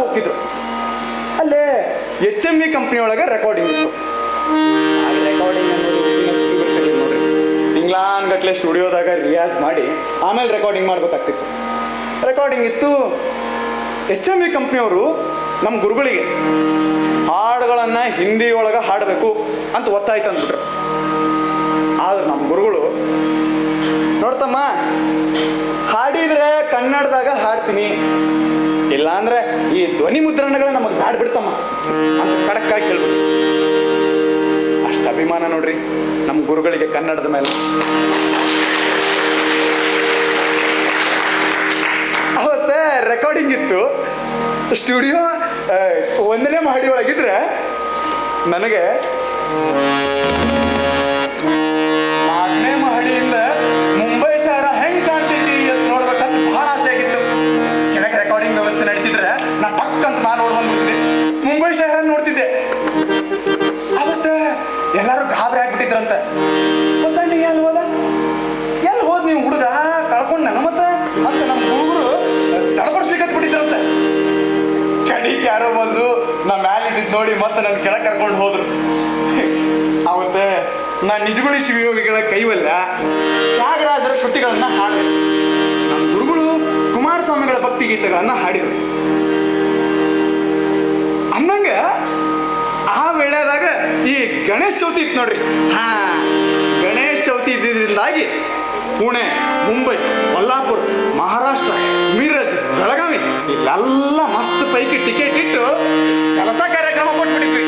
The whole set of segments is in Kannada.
ಹೋಗ್ತಿದ್ರು. ಅಲ್ಲೇ ಎಚ್ ಎಂ ಇ ಕಂಪ್ನಿ ಒಳಗೆ ರೆಕಾರ್ಡಿಂಗ್ ಇತ್ತು. ರೆಕಾರ್ಡಿಂಗ್ ಅನ್ನೋದು ಬರ್ತಿರ್ಲಿಲ್ಲ ನೋಡ್ರಿ. ತಿಂಗ್ಳಾನ್ಗಟ್ಲೆ ಸ್ಟುಡಿಯೋದಾಗ ರಿಯಾಸ್ ಮಾಡಿ ಆಮೇಲೆ ರೆಕಾರ್ಡಿಂಗ್ ಮಾಡ್ಬೇಕಾಗ್ತಿತ್ತು. ರೆಕಾರ್ಡಿಂಗ್ ಇತ್ತು. ಎಚ್ ಎಂ ಇ ಕಂಪ್ನಿಯವರು ನಮ್ಮ ಗುರುಗಳಿಗೆ ಹಾಡುಗಳನ್ನು ಹಿಂದಿ ಒಳಗೆ ಹಾಡಬೇಕು ಅಂತ ಒತ್ತಾಯ್ತು ಅಂದ್ಬಿಟ್ರು ಆದ್ರೆ ನಮ್ಮ ಗುರುಗಳು ನೋಡ್ತಮ್ಮ ಹಾಡಿದ್ರೆ ಕನ್ನಡದಾಗ ಹಾಡ್ತೀನಿ. ಇಲ್ಲಾಂದ್ರೆ ಈ ಧ್ವನಿ ಮುದ್ರಣಗಳು ನಮಗೆ ಬಿಡ್ತಮ್ಮ ಅಂತ ಕಡಕ್ಕಾಗಿ ಕೇಳ್ಬೋದು ಅಷ್ಟು ಅಭಿಮಾನ ನೋಡ್ರಿ ನಮ್ಮ ಗುರುಗಳಿಗೆ ಕನ್ನಡದ ಮೇಲೆ. ಅವತ್ತೆ ರೆಕಾರ್ಡಿಂಗ್ ಇತ್ತು. ಸ್ಟುಡಿಯೋ ಒಂದನೇ ಮಹಡಿ ಒಳಗಿದ್ರೆ ನನಗೆ ಶಹರ ನೋಡ್ತಿದ್ದೆ. ಅವತ್ತ ಎಲ್ಲರೂ ಗಾಬರಿ ಆಗ್ಬಿಟ್ಟಿದ್ರಂತ. ಹೊಸಣ್ಣ ಎಲ್ಲಿ ಹೋದ? ಎಲ್ಲಿ ಹೋದ್ ನೀವು ಹುಡುಗ? ಕಳ್ಕೊಂಡ ನನ್ನ ಮತ್ತ ಮತ್ತೆ ನಮ್ಮ ಹುಡುಗರು ತಡಪಡಿಸ್ಲಿಕ್ಕೆ ಬಿಟ್ಟಿದ್ರಂತ ಕಡಿಗೆ ಯಾರೋ ಬಂದು ನಾ ಮ್ಯಾಲ ಇದ್ದಿದ್ದು ನೋಡಿ ಮತ್ತೆ ನನ್ನ ಕೆಳಗೆ ಕರ್ಕೊಂಡು ಹೋದ್ರು. ಅವತ್ತ ನಾ ನಿಜಗುಣಿ ಶಿವಯೋಗಿಗಳ ಕೈವಲ್ಲ ತ್ಯಾಗರಾಜರ ಕೃತಿಗಳನ್ನ ಹಾಡಿದೆ. ನಮ್ಮ ಗುರುಗಳು ಕುಮಾರಸ್ವಾಮಿಗಳ ಭಕ್ತಿ ಗೀತೆಗಳನ್ನ ಹಾಡಿದರು. ಅನ್ನಂಗ ಆ ವೇಳೆದಾಗ ಈ ಗಣೇಶ ಚೌತಿ ಇತ್ತು ನೋಡ್ರಿ. ಹಾ, ಗಣೇಶ ಚೌತಿ ಇದ್ದಿದ್ದರಿಂದಾಗಿ ಪುಣೆ, ಮುಂಬೈ, ಕೊಲ್ಲಾಪುರ, ಮಹಾರಾಷ್ಟ್ರ, ಮೀರಜ್, ಬೆಳಗಾವಿ, ಇಲ್ಲೆಲ್ಲ ಮಸ್ತ್ ಪೈಕಿ ಟಿಕೆಟ್ ಇಟ್ಟು ಕೆಲಸ ಕಾರ್ಯಕ್ರಮ ಕೊಟ್ಬಿಟ್ಟಿದ್ವಿ.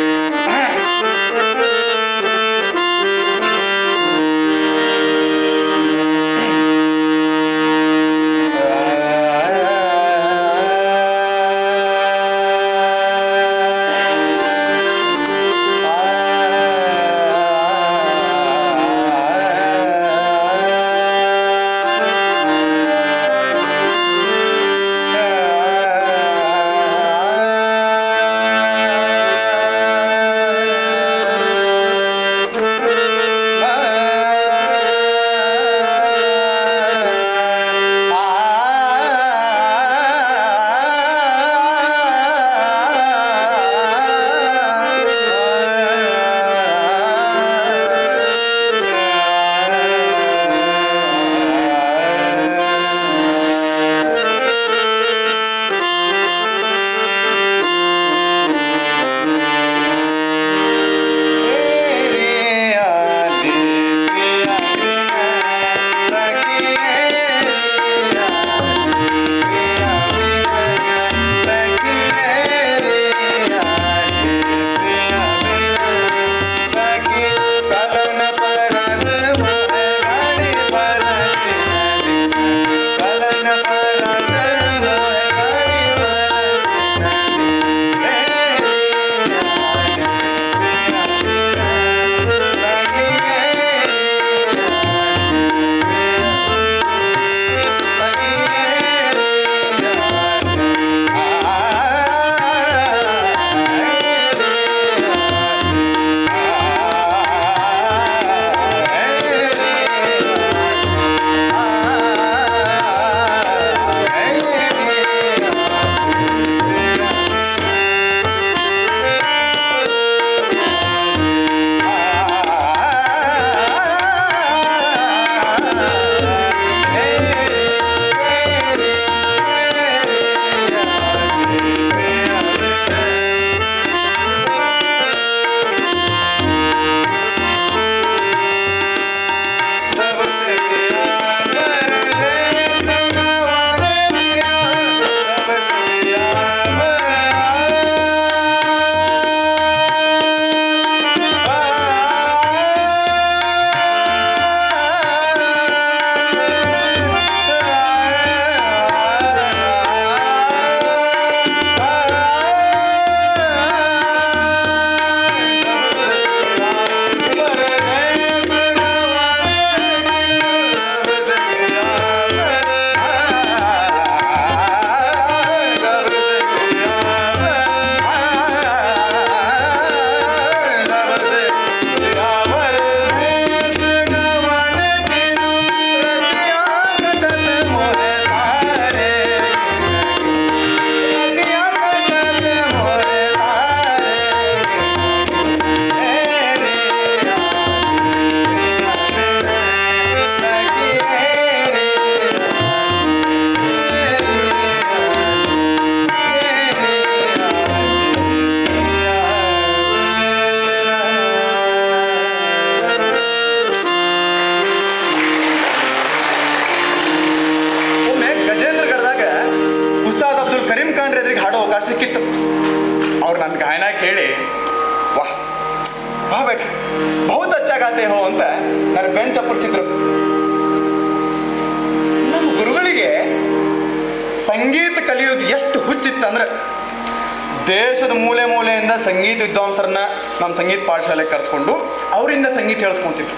ಮೂಲೆ ಮೂಲೆಯಿಂದ ಸಂಗೀತ ವಿದ್ವಾಂಸರನ್ನ ನಮ್ಮ ಸಂಗೀತ ಪಾಠಶಾಲೆಗೆ ಕರೆಸ್ಕೊಂಡು ಅವರಿಂದ ಸಂಗೀತ ಹೇಳಿಸ್ಕೊಂತಿದ್ರು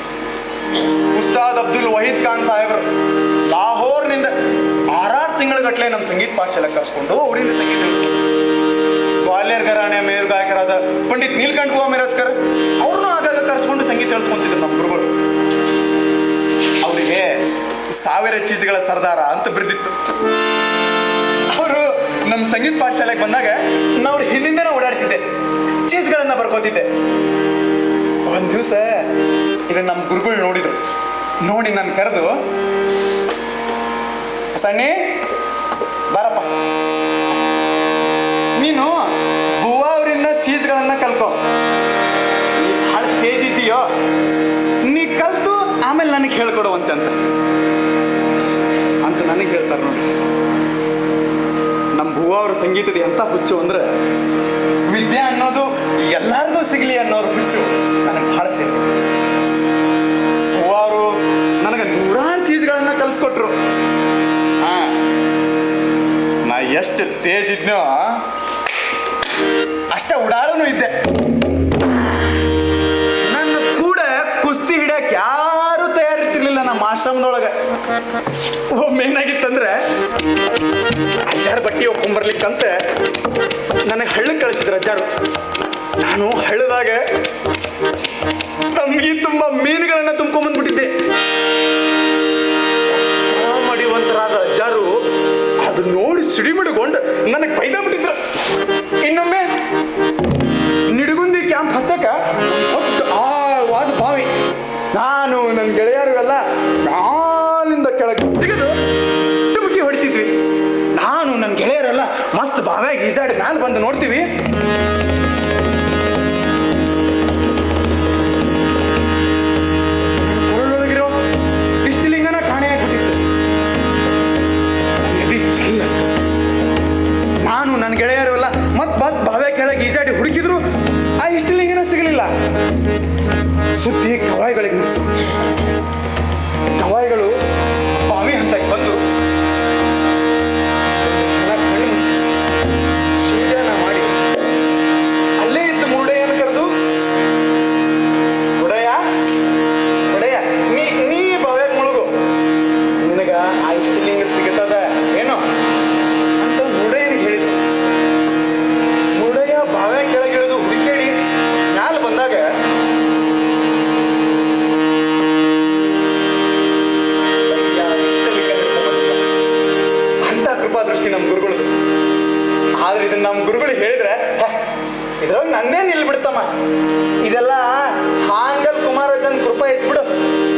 ಉಸ್ತಾದ್ ಅಬ್ದುಲ್ ವಹೀದ್ ಖಾನ್ ಸಾಹೇಬ್ರು ಲಾಹೋರ್ನಿಂದ ಆರಾರು ತಿಂಗಳಗಟ್ಟಲೆ ನಮ್ಮ ಸಂಗೀತ ಪಾಠಶಾಲೆ ಕರೆಸ್ಕೊಂಡು ಅವರಿಂದ ಸಂಗೀತ ಗ್ವಾಲಿಯರ್ ಘರಾಣೆಯ ಮೇರು ಗಾಯಕರಾದ ಪಂಡಿತ್ ನೀಲ್ಕಂಠ ಗುವಾ ಮಿರಾಜ್ಕರ್ ಅವ್ರನ್ನೂ ಆಗಾಗ ಕರೆಸ್ಕೊಂಡು ಸಂಗೀತ ಹೇಳಿಸ್ಕೊಂತಿದ್ರು ನಮ್ಮ ಗುರುಗಳು. ಅವರಿಗೆ ಸಾವಿರ ಚೀಸ್ಗಳ ಸರ್ದಾರ ಅಂತ ಬಿರ್ದಿತ್ತು. ನಮ್ಮ ಸಂಗೀತ ಪಾಠಶಾಲೆಗೆ ಬಂದಾಗ ನಾವು ಹಿಂದಿಂದನೇ ಓಡಾಡ್ತಿದ್ದೆ. ಚೀಸ್ಗಳನ್ನ ಬರ್ಕೋತಿದ್ದೆ. ಒಂದು ದಿವಸ ಇದನ್ನ ನಮ್ಮ ಗುರುಗಳು ನೋಡಿದ್ರು. ನೋಡಿ ನಾನು ಕರೆದು, ಸಣ್ಣಿ, ಬಾರಪ್ಪ. ನೀನು ಬುವ ಅವರಿಂದ ಚೀಸ್ಗಳನ್ನ ಕಲ್ಕೋ. ಭಾಳ ತೇಜ್ ಇದ್ದೀಯೋ. ನೀ ಕಲ್ತು ಆಮೇಲೆ ನನಗೆ ಹೇಳ್ಕೊಡು ಅಂತ ಅಂತ ನನಗೆ ಹೇಳ್ತಾರೆ ನೋಡಿ ಅವ್ರ ಸಂಗೀತದ ಎಂಥ ಹುಚ್ಚು ಅಂದ್ರೆ ವಿದ್ಯೆ ಅನ್ನೋದು ಎಲ್ಲರಿಗೂ ಸಿಗಲಿ ಅನ್ನೋರು ಹುಚ್ಚು ನನಗೆ ಭಾಳ ಸೇರ್ತಿತ್ತು. ಹೂವ ನನಗೆ ನೂರಾರು ಚೀಸ್ಗಳನ್ನ ಕಲಿಸ್ಕೊಟ್ರು. ಹಾ. ನಾ ಎಷ್ಟು ತೇಜಿದ್ನೋ, ಅಷ್ಟೇ ಉಡಾಳನು ಇದ್ದೆ. ನನ್ನ ಕೂಡ ಕುಸ್ತಿ ಹಿಡಿಯಕ್ಕೆ ಯಾರು ತಯಾರಿರ್ತಿರ್ಲಿಲ್ಲ ನಮ್ಮ ಆಶ್ರಮದೊಳಗೆ. ಒಮ್ಮೆ ಏನಾಗಿತ್ತಂದ್ರೆ ಒಪ್ಕೊಂಬರ್ಲಿಕ್ಕಂತ ನನಗೆ ಹಳ್ಳ ಕಳಿಸಿದ್ರು ಅಜ್ಜಾರು. ನಾನು ಹಳ್ಳದಾಗ ತಮ್ಗೆ ತುಂಬಾ ಮೀನುಗಳನ್ನ ತುಂಬ್ಕೊಂಬಂದ್ಬಿಟ್ಟಿದ್ದೆ. ಮಡಿವಂತರಾದ ಅಜ್ಜಾರು ಅದು ನೋಡಿ ಸಿಡಿಮಿಡ್ಕೊಂಡು ನನಗೆ ಬೈದ ಈಸಾಡಿ ಮ್ಯಾಲ ಬಂದು ನೋಡ್ತೀವಿ. ಕೊರಳೊಳಗಿರೋ ಇಷ್ಟಲಿಂಗನ ಕಾಣೆಯಾಗ್ಬಿಟ್ಟಿತ್ತು ನಾನು ನನ್ನ ಗೆಳೆಯರು ಎಲ್ಲ ಮತ್ತೆ ಮತ್ತೆ ಬಾವೆ ಕೆಳಗೆ ಈಜಾಡಿ ಹುಡುಕಿದ್ರು, ಆ ಇಷ್ಟಲಿಂಗನ ಸಿಗಲಿಲ್ಲ. ಸುದ್ದಿ ಕವಾಯಿಗಳಿಗೆ ನಿಂತು. ಕವಾಯಿಗಳು ದೃಷ್ಟಿ ನಮ್ಮ ಗುರುಗಳದು ಆದ್ರೆ ಇದನ್ನ ನಮ್ಮ ಗುರುಗಳು ಹೇಳಿದ್ರೆ ಇದ್ರೊಳಗೆ ನಂದೇ ನಿಲ್ಬಿಡ್ತಮ್ಮ. ಇದೆಲ್ಲ ಹಾಂಗಲ್ ಕುಮಾರಜನ್ ಕೃಪಾ ಎತ್ಬಿಡು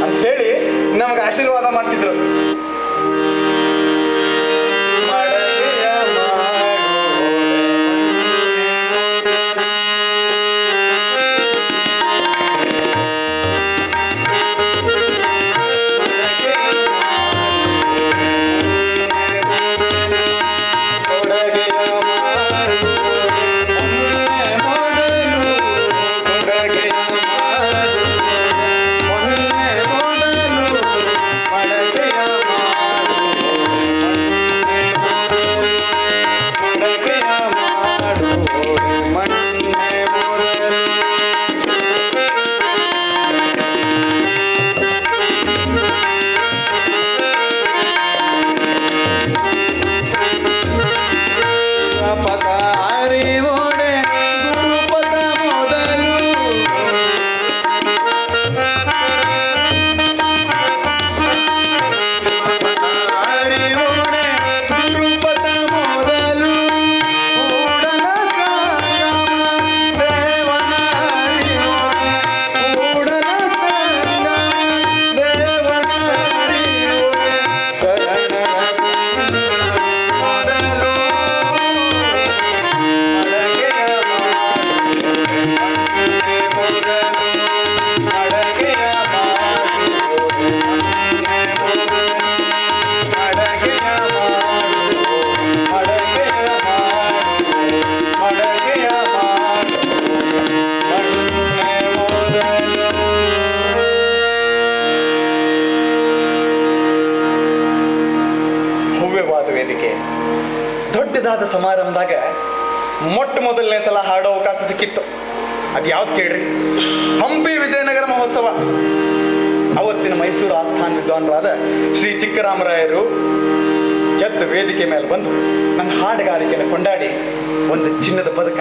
ಅಂತ ಹೇಳಿ ನಮ್ಗೆ ಆಶೀರ್ವಾದ ಮಾಡ್ತಿದ್ರು. ಹಂಪಿ ವಿಜಯನಗರ ಮಹೋತ್ಸವ. ಅವತ್ತಿನ ಮೈಸೂರು ಆಸ್ಥಾನ ವಿದ್ವಾನರಾದ ಶ್ರೀ ಚಿಕ್ಕರಾಮರಾಯರು ಎದ್ದು ವೇದಿಕೆ ಮೇಲೆ ಬಂದು ನನ್ನ ಹಾಡುಗಾರಿಕೆಯನ್ನು ಕೊಂಡಾಡಿ ಒಂದು ಚಿನ್ನದ ಪದಕ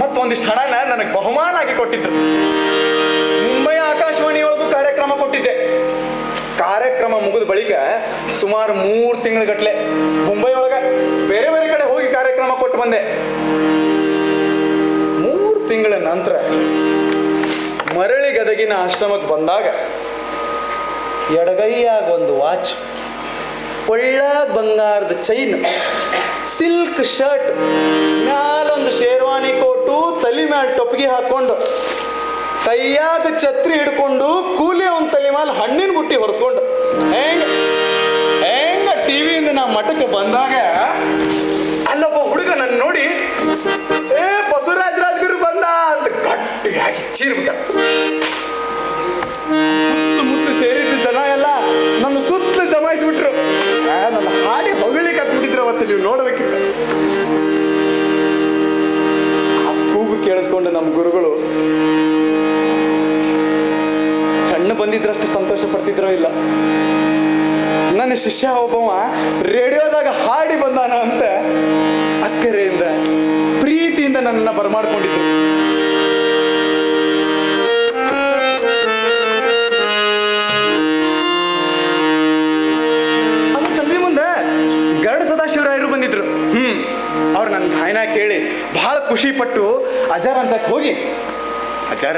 ಮತ್ತು ಒಂದಿಷ್ಟು ಹಣನ ನನಗೆ ಬಹುಮಾನ ಆಗಿ ಕೊಟ್ಟಿದ್ರು. ಮುಂಬೈ ಆಕಾಶವಾಣಿಯೊಳಗೂ ಕಾರ್ಯಕ್ರಮ ಕೊಟ್ಟಿದ್ದೆ. ಕಾರ್ಯಕ್ರಮ ಮುಗಿದ ಬಳಿಕ ಸುಮಾರು ಮೂರು ತಿಂಗಳ ಮುಂಬೈ ಒಳಗೆ ಬೇರೆ ಬೇರೆ ಕಡೆ ಹೋಗಿ ಕಾರ್ಯಕ್ರಮ ಕೊಟ್ಟು ಬಂದೆ. ಮೂರು ತಿಂಗಳ ನಂತರ ಮರಳಿ ಗದಗಿನ ಆಶ್ರಮಕ್ಕೆ ಬಂದಾಗ ಎಡಗೈಯಾಗ ಒಂದು ವಾಚ್, ಒಳ್ಳ ಬಂಗಾರದ ಚೈನ್ ಸಿಲ್ಕ್ ಶರ್ಟ್ ಮ್ಯಾಲೊಂದು ಶೇರ್ವಾನಿ ಕೋಟು ತಲೆ ಮ್ಯಾಲ ಟೊಪ್ಪಿಗೆ ಹಾಕೊಂಡು ಕೈಯಾಗ ಛತ್ರಿ ಹಿಡ್ಕೊಂಡು ಕೂಲಿ ಒಂದು ತಲೆ ಮ್ಯಾಲ ಹಣ್ಣಿನ ಬುಟ್ಟಿ ಹೊರಸ್ಕೊಂಡು. ಹೆಂಗ? ಹೆಂಗ ಟಿವಿಯಿಂದ ನಾ ಮಠಕ್ಕೆ ಬಂದಾಗ ಅಲ್ಲೊಬ್ಬ ಹುಡುಗ ನನ್ನ ನೋಡಿ, ಏ ಬಸವರಾಜ ಗಟ್ಟಿಯಾಗಿ ಚೀರ್ಬಿಟ್ಟ. ಸುತ್ತಮುತ್ತ ಸೇರಿದ್ದ ಜನ ಎಲ್ಲ ನನ್ನ ಸುತ್ತ ಜಮಾಯಿಸ್ಬಿಟ್ರು. ನನ್ನ ಹಾಡಿ ಹೊಗಳಿ ಕತ್ಬಿಟ್ಟಿದ್ರು ಅವತ್ತು ನೀವು ನೋಡಬೇಕಿತ್ತು ಆ ಕೂಗು ಕೇಳಿಸ್ಕೊಂಡು ನಮ್ಮ ಗುರುಗಳು ಕಣ್ಣು ಬಂದಿದ್ರಷ್ಟು ಸಂತೋಷ ಪಡ್ತಿದ್ರೋ ಇಲ್ಲ. ನನ್ನ ಶಿಷ್ಯ ಒಬ್ಬವ ರೇಡಿಯೋದಾಗ ಹಾಡಿ ಬಂದಾನ ಅಂತ ಅಕ್ಕರೆಯಿಂದ, ಪ್ರೀತಿಯಿಂದ ನನ್ನನ್ನು ಬರಮಾಡ್ಕೊಂಡಿದ್ರು. ಖುಷಿ ಪಟ್ಟು ಅಜಾರ್ ಅಂತ ಹೋಗಿ, ಅಜಾರ,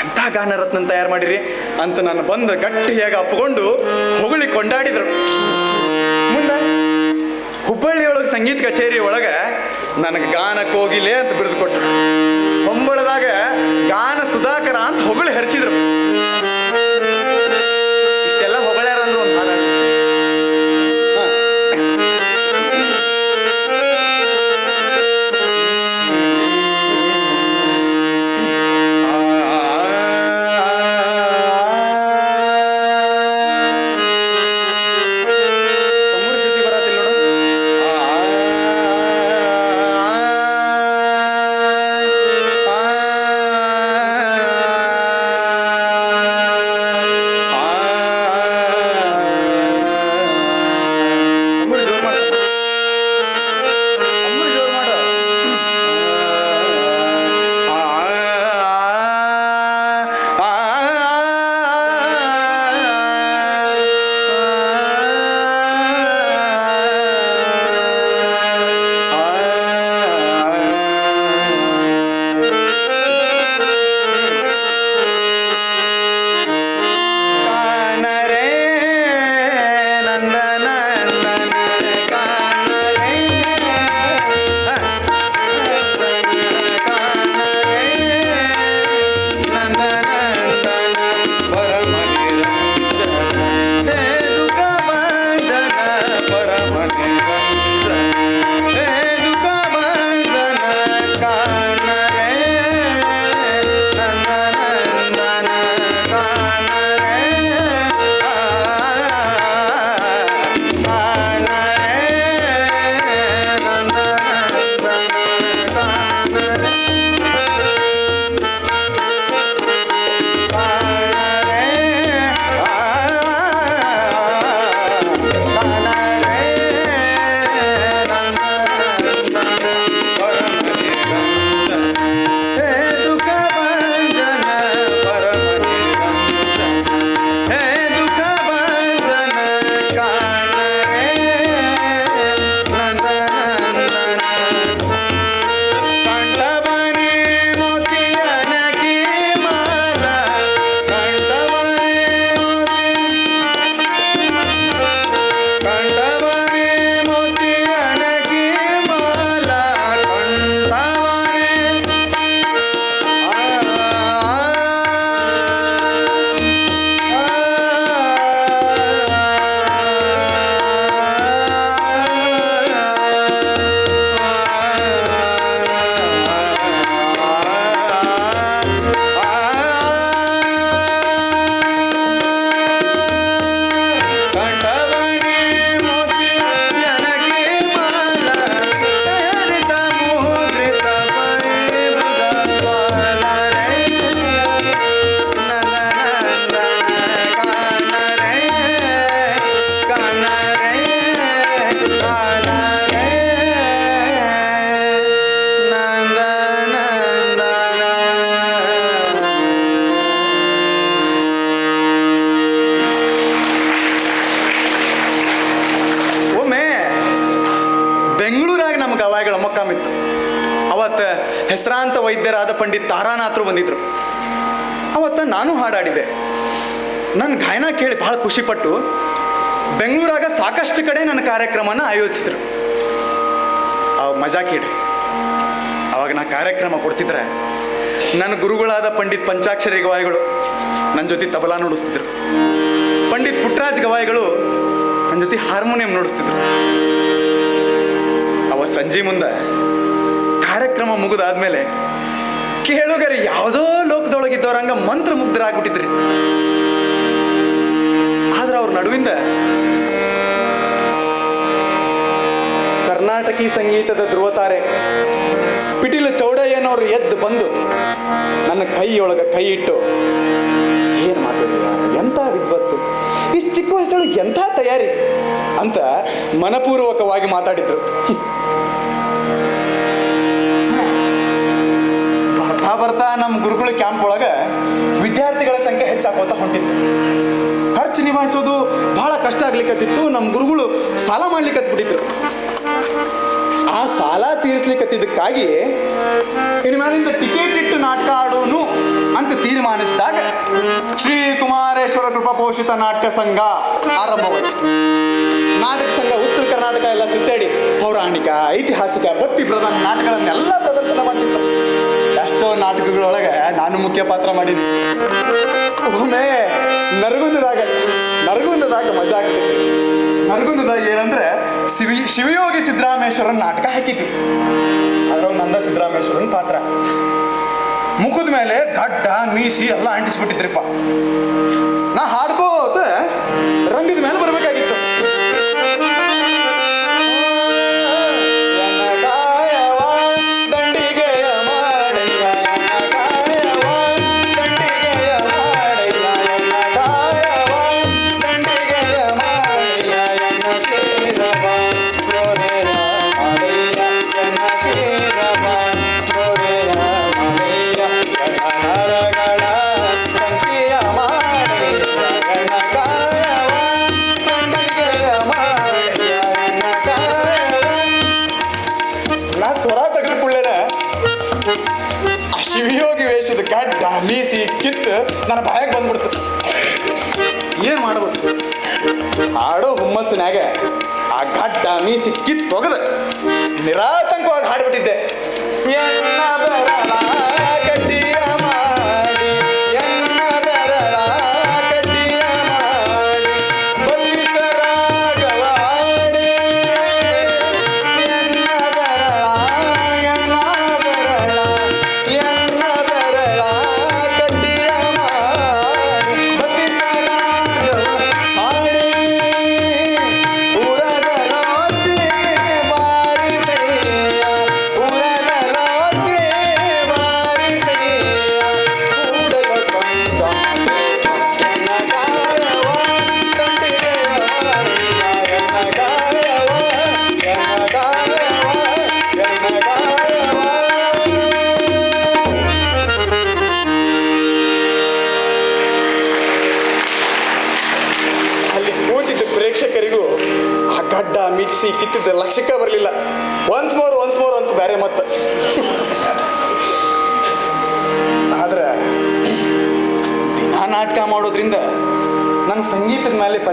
ಎಂಥ ಗಾನರತ್ನ ತಯಾರು ಮಾಡಿರಿ? ಅಂತ ನಾನು ಬಂದು ಗಟ್ಟಿಯಾಗಿ ಅಪ್ಕೊಂಡು ಹೊಗಳಿ ಕೊಂಡಾಡಿದ್ರು. ಮುಂದೆ ಹುಬ್ಬಳ್ಳಿಯೊಳಗೆ ಸಂಗೀತ ಕಚೇರಿ ಒಳಗೆ ನನಗೆ ಗಾನ ಕೋಗಿಲೆ ಅಂತ ಬಿರಿದು ಕೊಟ್ಟರು. ಹೊಂಬಳದಾಗ ಗಾನ ಸುಧಾಕರ ಅಂತ ಹೊಗಳಿ ಹರಿಸಿದ್ರು. ನಾನು ಹಾಡಾಡಿದೆ. ನನ್ನ ಗಾಯನ ಕೇಳಿ ಭಾಳ ಖುಷಿಪಟ್ಟು ಬೆಂಗಳೂರಾಗ ಸಾಕಷ್ಟು ಕಡೆ ನನ್ನ ಕಾರ್ಯಕ್ರಮನ ಆಯೋಜಿಸಿದ್ರು. ಅವಾಗ ಮಜಾ ಕೇಳಿ. ಅವಾಗ ನಾ ಕಾರ್ಯಕ್ರಮ ಕೊಡ್ತಿದ್ರೆ ನನ್ನ ಗುರುಗಳಾದ ಪಂಡಿತ್ ಪಂಚಾಕ್ಷರಿ ಗವಾಯಿಗಳು ನನ್ನ ಜೊತೆ ತಬಲಾ ನುಡಿಸ್ತಿದ್ರು. ಪಂಡಿತ್ ಪುಟ್ಟರಾಜ್ ಗವಾಯಿಗಳು ನನ್ನ ಜೊತೆ ಹಾರ್ಮೋನಿಯಂ ನುಡಿಸ್ತಿದ್ರು. ಅವ ಸಂಜೆ ಮುಂದೆ ಕಾರ್ಯಕ್ರಮ ಮುಗಿದಾದ್ಮೇಲೆ ಕೇಳುಗರು ಯಾವುದೋ ಲೋಕದೊಳಗಿದ್ದವ್ರಂಗ ಮಂತ್ರ ಮುಗ್ಧರಾಗ್ಬಿಟ್ಟಿದ್ರಿ ಆದ್ರೆ ಅವ್ರ ನಡುವಿಂದ ಕರ್ನಾಟಕಿ ಸಂಗೀತದ ಧ್ರುವತಾರೆ ಪಿಟೀಲು ಚೌಡಯ್ಯನವರು ಎದ್ದು ಬಂದು ನನ್ನ ಕೈಯೊಳಗ ಕೈ ಇಟ್ಟು ಏನು ಮಾತಾಡಿಲ್ಲ ಎಂಥ ವಿದ್ವತ್ತು? ಇಷ್ಟು ಚಿಕ್ಕ ವಯಸ್ಸೊಳಗೆ ಎಂಥ ತಯಾರಿ? ಅಂತ ಮನಪೂರ್ವಕವಾಗಿ ಮಾತಾಡಿದ್ರು. ಬರ್ತಾ ನಮ್ಮ ಗುರುಗಳ ಕ್ಯಾಂಪ್ ಒಳಗೆ ವಿದ್ಯಾರ್ಥಿಗಳ ಸಂಖ್ಯೆ ಹೆಚ್ಚಾಗೋತಾ ಹೊಂಟಿತ್ತು. ಖರ್ಚು ನಿಭಾಯಿಸೋದು ಬಹಳ ಕಷ್ಟ ಆಗ್ಲಿಕ್ಕತ್ತಿತ್ತು ನಮ್ಮ ಗುರುಗಳು ಸಾಲ ಮಾಡ್ಲಿಕ್ಕತ್ಬಿಟ್ಟಿದ್ರು ಆ ಸಾಲ ತೀರಿಸ್ಲಿಕ್ಕತ್ತಿದ್ದಕ್ಕಾಗಿ ಇನ್ನು ಮೇಲಿಂದ ಟಿಕೆಟ್ ಇಟ್ಟು ನಾಟಕ ಆಡೋನು ಅಂತ ತೀರ್ಮಾನಿಸಿದಾಗ ಶ್ರೀ ಕುಮಾರೇಶ್ವರ ಕೃಪಾ ಪೋಷಿತ ನಾಟಕ ಸಂಘ ಆರಂಭವಾಯಿತು. ನಾಟಕ ಸಂಘ ಉತ್ತರ ಕರ್ನಾಟಕ ಎಲ್ಲ ಸುತ್ತಾಡಿ ಪೌರಾಣಿಕ, ಐತಿಹಾಸಿಕ, ಭಕ್ತಿ ಪ್ರಧಾನ ನಾಟಕಗಳನ್ನೆಲ್ಲ ನಾಟಕಗಳೊಳಗೆ ನಾನು ಮುಖ್ಯ ಪಾತ್ರ ಮಾಡೀನಿ ಒಮ್ಮೆ ನರಗುಂದದಾಗ ನರಗುಂದದಾಗ ಮಜಾ ಆಗ್ತಿತ್ತು. ನರಗುಂದದಾಗ ಏನಂದ್ರೆ, ಶಿವಿ, ಶಿವಯೋಗಿ ಸಿದ್ದರಾಮೇಶ್ವರನ್ ನಾಟಕ ಹಾಕಿದ್ವಿ. ಅದ್ರೊಂದು ನಂದ ಸಿದ್ದರಾಮೇಶ್ವರನ್ ಪಾತ್ರ. ಮುಖದ ಮೇಲೆ ಗಡ್ಡ ಮೀಸಿ ಎಲ್ಲ ಅಂಟಿಸ್ಬಿಟ್ಟಿದ್ರಿಪ್ಪ. ನಾ ಹಾಡ್ಕೋತ ರಂಗದ ಮೇಲೆ ಬರಬೇಕಾಗಿತ್ತು ತೆಗೆದುಕೊಳ್ಳೇನ ಆ ಶಿವಯೋಗಿ ವೇಷದ ಗಡ್ಡ, ಮೀಸಿ, ಕಿತ್ತು ನನ್ನ ಬಾಯಾಗ ಬಂದ್ಬಿಡ್ತು. ಏನು ಮಾಡಬೇಕು? ಹಾಡೋ ಹುಮ್ಮಸ್ಸಿನಾಗ ಆ ಗಡ್ಡ, ಮೀಸಿ, ಕಿತ್ತು ಒಗದ ನಿರಾತಂಕವಾಗಿ ಹಾಡ್ಬಿಟ್ಟಿದ್ದೆ.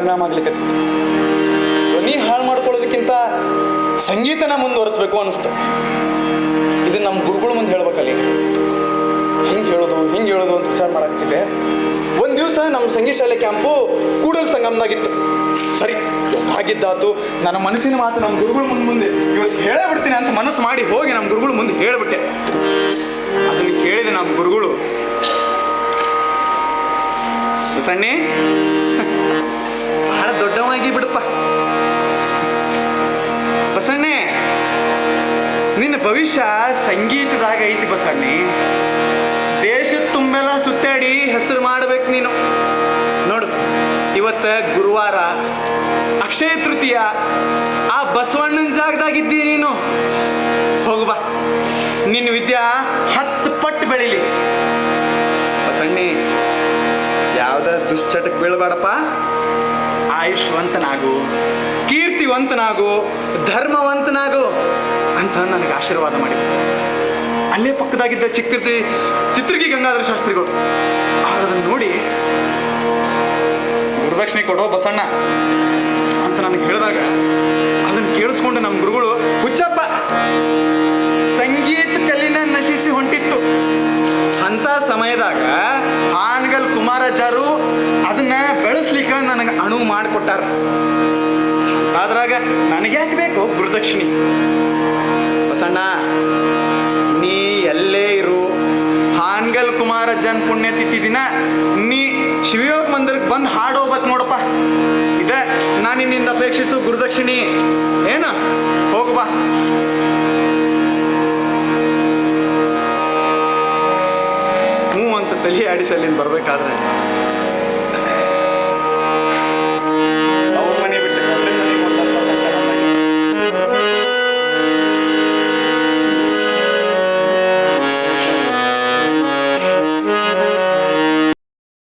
ಪರಿಣಾಮ ಆಗ್ಲಿಕ್ಕತ್ತಿತ್ತು ಧ್ವನಿ ಹಾಳು ಮಾಡ್ಕೊಳ್ಳೋದಕ್ಕಿಂತ ಸಂಗೀತನ ಮುಂದುವರಿಸ್ಬೇಕು ಅನಿಸ್ತು ಇದನ್ನ ನಮ್ಮ ಗುರುಗಳ ಮುಂದೆ ಹೇಳ್ಬೇಕಲ್ಲ ಹೆಂಗೆ ಹೇಳೋದು, ಹಿಂಗೆ ಹೇಳೋದು ಅಂತ ವಿಚಾರ ಮಾಡಾಕತ್ತಿದೆ ಒಂದು ದಿವಸ ನಮ್ಮ ಸಂಗೀತ ಶಾಲೆ ಕ್ಯಾಂಪು ಕೂಡಲ್ ಸಂಗಮದಾಗಿತ್ತು. ಸರಿ ಆಗಿದ್ದಾತು ನನ್ನ ಮನಸ್ಸಿನ ಮಾತು ನಮ್ಮ ಗುರುಗಳ ಮುಂದೆ ಮುಂದೆ ಇವತ್ತು ಹೇಳೇ ಬಿಡ್ತೀನಿ ಅಂತ ಮನಸ್ಸು ಮಾಡಿ ಹೋಗಿ ನಮ್ಮ ಗುರುಗಳ ಮುಂದೆ ಹೇಳಿಬಿಟ್ಟೆ. ಅದನ್ನು ಕೇಳಿದೆ ನಮ್ಮ ಗುರುಗಳು. ಸಣ್ಣೆ? ಬಹಳ ಬಿಡಪ್ಪ. ಬಸಣ್ಣೆ, ನಿನ್ನ ಭವಿಷ್ಯ ಸಂಗೀತದಾಗ ಐತಿ ಬಸಣ್ಣೆ. ದೇಶದ ತುಂಬೆಲ್ಲ ಸುತ್ತಾಡಿ ಹೆಸರು ಮಾಡ್ಬೇಕು ನೀನು. ನೋಡು, ಇವತ್ತ ಗುರುವಾರ ಅಕ್ಷಯ ತೃತೀಯ. ಆ ಬಸವಣ್ಣನ ಜಾಗದಾಗಿದ್ದಿ ನೀನು. ಹೋಗು ಬಾ. ನಿನ್ನ ವಿದ್ಯಾ ಹತ್ತು ಪಟ್ಟು ಬೆಳಿಲಿ. ಬಸಣ್ಣಿ, ಯಾವ್ದ ದುಶ್ಚಟಕ್ಕೆ ಬೀಳಬೇಡಪ್ಪ? ಆಯುಷ್ವಂತನಾಗು, ಕೀರ್ತಿವಂತನಾಗು, ಧರ್ಮವಂತನಾಗು ಅಂತ ನನಗೆ ಆಶೀರ್ವಾದ ಮಾಡಿದ್ರು. ಅಲ್ಲೇ ಪಕ್ಕದಾಗಿದ್ದ ಚಿಕ್ಕದಿ ಚಿತ್ರಗಿ ಗಂಗಾಧರ ಶಾಸ್ತ್ರಿಗಳು. ಅದನ್ನು ನೋಡಿ, ಗುರುದಕ್ಷಿಣೆ ಕೊಡೋ ಬಸಣ್ಣ ಅಂತ ನನಗೆ ಹೇಳಿದಾಗ, ಅದನ್ನು ಕೇಳಿಸ್ಕೊಂಡು ನಮ್ಮ ಗುರುಗಳು, ಹುಚ್ಚಪ್ಪ, ಸಂಗೀತ ಕಲಿನ ನಶಿಸಿ ಹೊಂಟಿತ್ತು. ಅಂತ ಸಮಯದಾಗ ಹಾನಗಲ್ ಕುಮಾರಾಚಾರು ಅದನ್ನ ಬೆಳೆಸ್ಲಿಕ್ಕೆ ನನಗೆ ಅಣು ಮಾಡಿಕೊಟ್ಟಾರ. ಅದ್ರಾಗ ನನಗೆ ಯಾಕೆ ಬೇಕು ಗುರುದಕ್ಷಿಣಿ? ಬಸಣ್ಣ, ನೀ ಎಲ್ಲೇ ಇರು. ಹಾನ್ಗಲ್ ಕುಮಾರಜ್ಜನ್ ಪುಣ್ಯತಿಥಿ ದಿನ ನೀ ಶಿವಯೋಗ ಮಂದಿರಕ್ಕೆ ಬಂದು ಹಾಡು ಹೋಗ್ಬೇಕು ನೋಡಪ್ಪ. ಇದೆ ನಾನು ನಿನ್ನಿಂದ ಅಪೇಕ್ಷಿಸು ಗುರುದಕ್ಷಿಣಿ. ಏನು? ಹೋಗು ತಲೆ ಆಡಿಸಿ ಅಲ್ಲಿಂದ ಬರ್ಬೇಕಾದ್ರೆ.